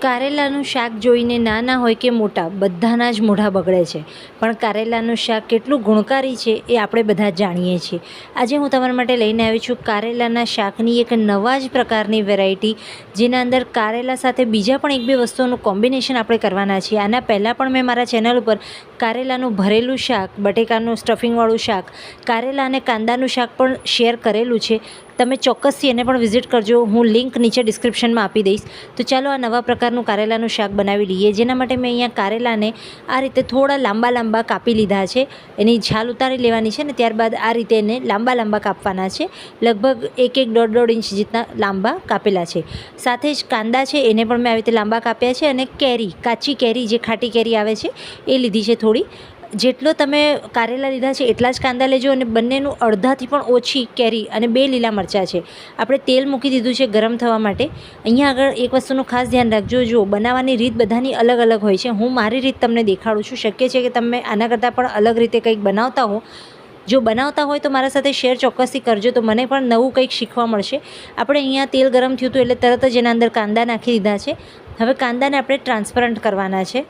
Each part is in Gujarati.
કારેલાનું શાક જોઈને નાના હોય કે મોટા, બધાના જ મોઢા બગડે છે. પણ કારેલાનું શાક કેટલું ગુણકારી છે એ આપણે બધા જાણીએ છીએ. આજે હું તમારા માટે લઈને આવી છું કારેલાના શાકની એક નવા જ પ્રકારની વેરાયટી, જેના અંદર કારેલા સાથે બીજા પણ એક બે વસ્તુઓનું કોમ્બિનેશન આપણે કરવાના છીએ. આના પહેલાં પણ મેં મારા ચેનલ ઉપર કારેલાનું ભરેલું શાક, બટેકાનું સ્ટફિંગવાળું શાક, કારેલા અને કાંદાનું શાક પણ શેર કરેલું છે. તમે ચોક્કસથી એને પણ વિઝિટ કરજો. હું લિંક નીચે ડિસ્ક્રિપ્શનમાં આપી દઈશ. તો ચાલો આ નવા પ્રકારનું કારેલાનું શાક બનાવી લઈએ. જેના માટે મેં અહીંયા કારેલાને આ રીતે થોડા લાંબા લાંબા કાપી લીધા છે. એની છાલ ઉતારી લેવાની છે ને ત્યારબાદ આ રીતે એને લાંબા લાંબા કાપવાના છે. લગભગ એક એક દોઢ દોઢ ઇંચ જેટલા લાંબા કાપેલા છે. સાથે જ કાંદા છે, એને પણ મેં આવી રીતે લાંબા કાપ્યા છે અને કેરી, કાચી કેરી, જે ખાટી કેરી આવે છે, એ લીધી છે થોડી જેટલો તમે કારેલા લીધા છે એટલા જ કાંદા લેજો અને બંનેનું અડધાથી પણ ઓછી કેરી અને બે લીલા મરચાં છે. આપણે તેલ મૂકી દીધું છે ગરમ થવા માટે. અહીંયા આગળ એક વસ્તુનું ખાસ ધ્યાન રાખજો. જો બનાવવાની રીત બધાની અલગ અલગ હોય છે, હું મારી રીત તમને દેખાડું છું. શક્ય છે કે તમે આના કરતાં પણ અલગ રીતે કંઈક બનાવતા હો. જો બનાવતા હોય તો મારા સાથે શેર ચોક્કસથી કરજો તો મને પણ નવું કંઈક શીખવા મળશે. આપણે અહીંયા તેલ ગરમ થયું હતું એટલે તરત જ એના અંદર કાંદા નાખી દીધા છે. હવે કાંદાને આપણે ટ્રાન્સપરન્ટ કરવાના છે.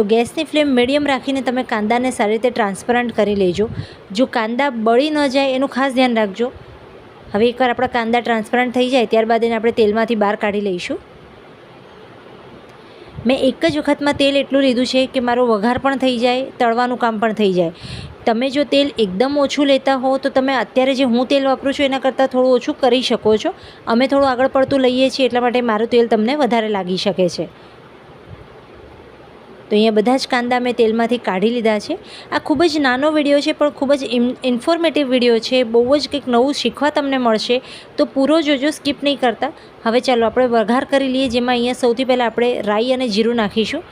તો ગેસની ફ્લેમ મીડિયમ રાખીને તમે કાંદાને સારી રીતે ટ્રાન્સપરન્ટ કરી લેજો. જો કાંદા બળી ન જાય એનું ખાસ ધ્યાન રાખજો. હવે એકવાર આપણા કાંદા ટ્રાન્સપરન્ટ થઈ જાય ત્યારબાદ એને આપણે તેલમાંથી બહાર કાઢી લઈશું. મેં એક જ વખતમાં તેલ એટલું લીધું છે કે મારો વઘાર પણ થઈ જાય, તળવાનું કામ પણ થઈ જાય. તમે જો તેલ એકદમ ઓછું લેતા હો તો તમે અત્યારે જે હું તેલ વાપરું છું એના કરતાં થોડું ઓછું કરી શકો છો. અમે થોડું આગળ પડતું લઈએ છીએ એટલા માટે મારું તેલ તમને વધારે લાગી શકે છે. તો અહીંયા બધા જ કાંદા મેં તેલમાંથી કાઢી લીધા છે. આ ખૂબ જ નાનો વીડિયો છે, પણ ખૂબ જ ઇન્ફોર્મેટિવ વીડિયો છે. બહુ જ કંઈક નવું શીખવા તમને મળશે. તો પૂરો જોજો, સ્કીપ નહીં કરતા. હવે ચાલો આપણે વઘાર કરી લઈએ, જેમાં અહીંયા સૌથી પહેલાં આપણે રાઈ અને જીરું નાખીશું.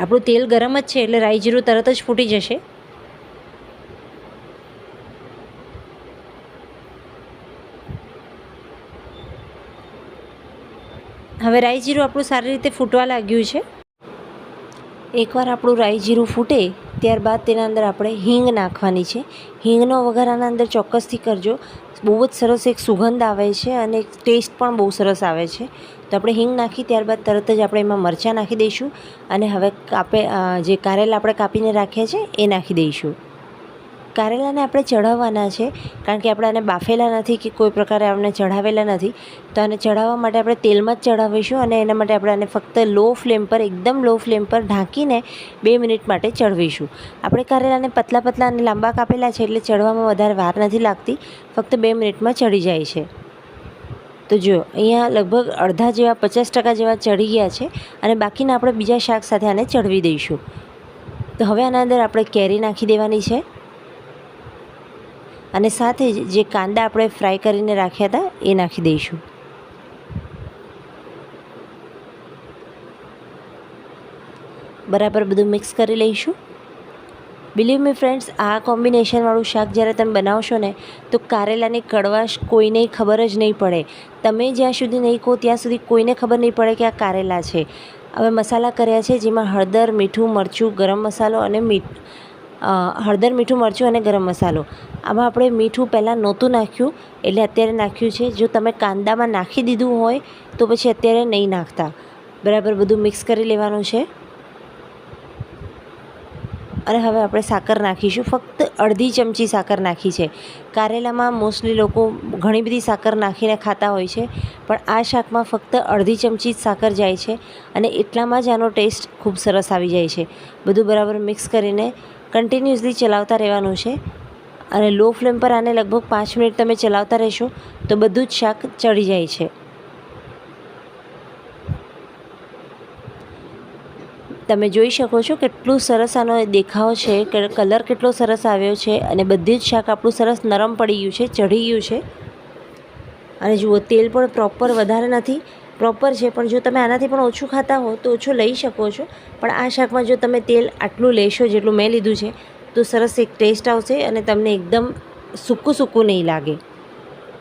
આપણું તેલ ગરમ જ છે, એટલે રાઈ જીરું તરત જ ફૂટી જશે. હવે રાઈ જીરું આપણું સારી રીતે ફૂટવા લાગ્યું છે. એકવાર આપણું રાઈ જીરું ફૂટે, ત્યારબાદ તેના અંદર આપણે હિંગ નાખવાની છે. હિંગનો વઘાર આના અંદર ચોક્કસથી કરજો. બહુ જ સરસ એક સુગંધ આવે છે અને ટેસ્ટ પણ બહુ સરસ આવે છે. તો આપણે હિંગ નાખી, ત્યારબાદ તરત જ આપણે એમાં મરચાં નાખી દઈશું અને હવે કાપે જે કારેલા આપણે કાપીને રાખ્યા છે, એ નાખી દઈશું. કારેલાને આપણે ચઢાવવાના છે, કારણ કે આપણે આને બાફેલા નથી કે કોઈ પ્રકારે આપણે ચઢાવેલા નથી, તો આને ચઢાવવા માટે આપણે તેલમાં જ ચઢાવીશું અને એના માટે આપણે આને ફક્ત લો ફ્લેમ પર, એકદમ લો ફ્લેમ પર ઢાંકીને બે મિનિટ માટે ચડવીશું આપણે કારેલાને પતલા પતલા અને લાંબા કાપેલા છે એટલે ચડવામાં વધારે વાર નથી લાગતી, ફક્ત બે મિનિટમાં ચડી જાય છે. તો જો અહીંયા લગભગ અડધા જેવા, પચાસ ટકા જેવા ચડી ગયા છે અને બાકીના આપણે બીજા શાક સાથે આને ચડવી દઈશું. તો હવે આના અંદર આપણે કેરી નાખી દેવાની છે. અને સાથે જ જે કાંદા આપણે ફ્રાય કરીને રાખ્યા હતા, એ નાખી દઈશું. બરાબર બધું મિક્સ કરી લઈશું. બિલીવ મી ફ્રેન્ડ્સ આ કોમ્બિનેશનવાળું શાક જ્યારે તમે બનાવશો ને, તો કારેલાની કડવાશ કોઈને ખબર જ નહીં પડે. તમે જ્યાં સુધી નહીં કહો, ત્યાં સુધી કોઈને ખબર નહીં પડે કે આ કારેલા છે. હવે મસાલા કર્યા છે, જેમાં હળદર, મીઠું, મરચું, ગરમ મસાલો અને મીઠ હળદર, મીઠું, મરચું અને ગરમ મસાલો. આમાં આપણે મીઠું પહેલાં નહોતું નાખ્યું, એટલે અત્યારે નાખ્યું છે. જો તમે કાંદામાં નાખી દીધું હોય, તો પછી અત્યારે નહીં નાખતા. બરાબર બધું મિક્સ કરી લેવાનું છે. અને હવે આપણે સાકર નાખીશું. ફક્ત અડધી ચમચી સાકર નાખી છે. કારેલામાં મોસ્ટલી લોકો ઘણી બધી સાકર નાખીને ખાતા હોય છે, પણ આ શાકમાં ફક્ત અડધી ચમચી જ સાકર જાય છે અને એટલામાં જ આનો ટેસ્ટ ખૂબ સરસ આવી જાય છે. બધું બરાબર મિક્સ કરીને કન્ટિન્યુઅસલી ચલાવતા રહેવાનું છે. અને લો ફ્લેમ પર આને લગભગ પાંચ મિનિટ તમે ચલાવતા રહેશો, તો બધું જ શાક ચડી જાય છે. તમે જોઈ શકો છો કેટલું સરસ આનો દેખાવ છે, કે કલર કેટલો સરસ આવ્યો છે, અને બધી જ શાક આપણું સરસ નરમ પડી ગયું છે, ચઢી ગયું છે. અને જુઓ, તેલ પણ પ્રોપર વધારે નથી. પ્રોપર છે, પણ જો તમે આનાથી પણ ઓછું ખાતા હો તો ઓછું લઈ શકો છો. પણ આ શાકમાં જો તમે તેલ આટલું લેશો જેટલું મેં લીધું છે, તો સરસ એક ટેસ્ટ આવશે અને તમને એકદમ સૂકું સૂકું નહીં લાગે.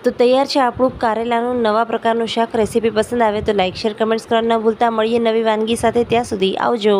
તો તૈયાર છે આપણું કારેલાનું નવા પ્રકારનું શાક. રેસીપી પસંદ આવે તો લાઇક શેર કમેન્ટ્સ કરવાનું ન ભૂલતા. મળીએ નવી વાનગી સાથે. ત્યાં સુધી આવજો.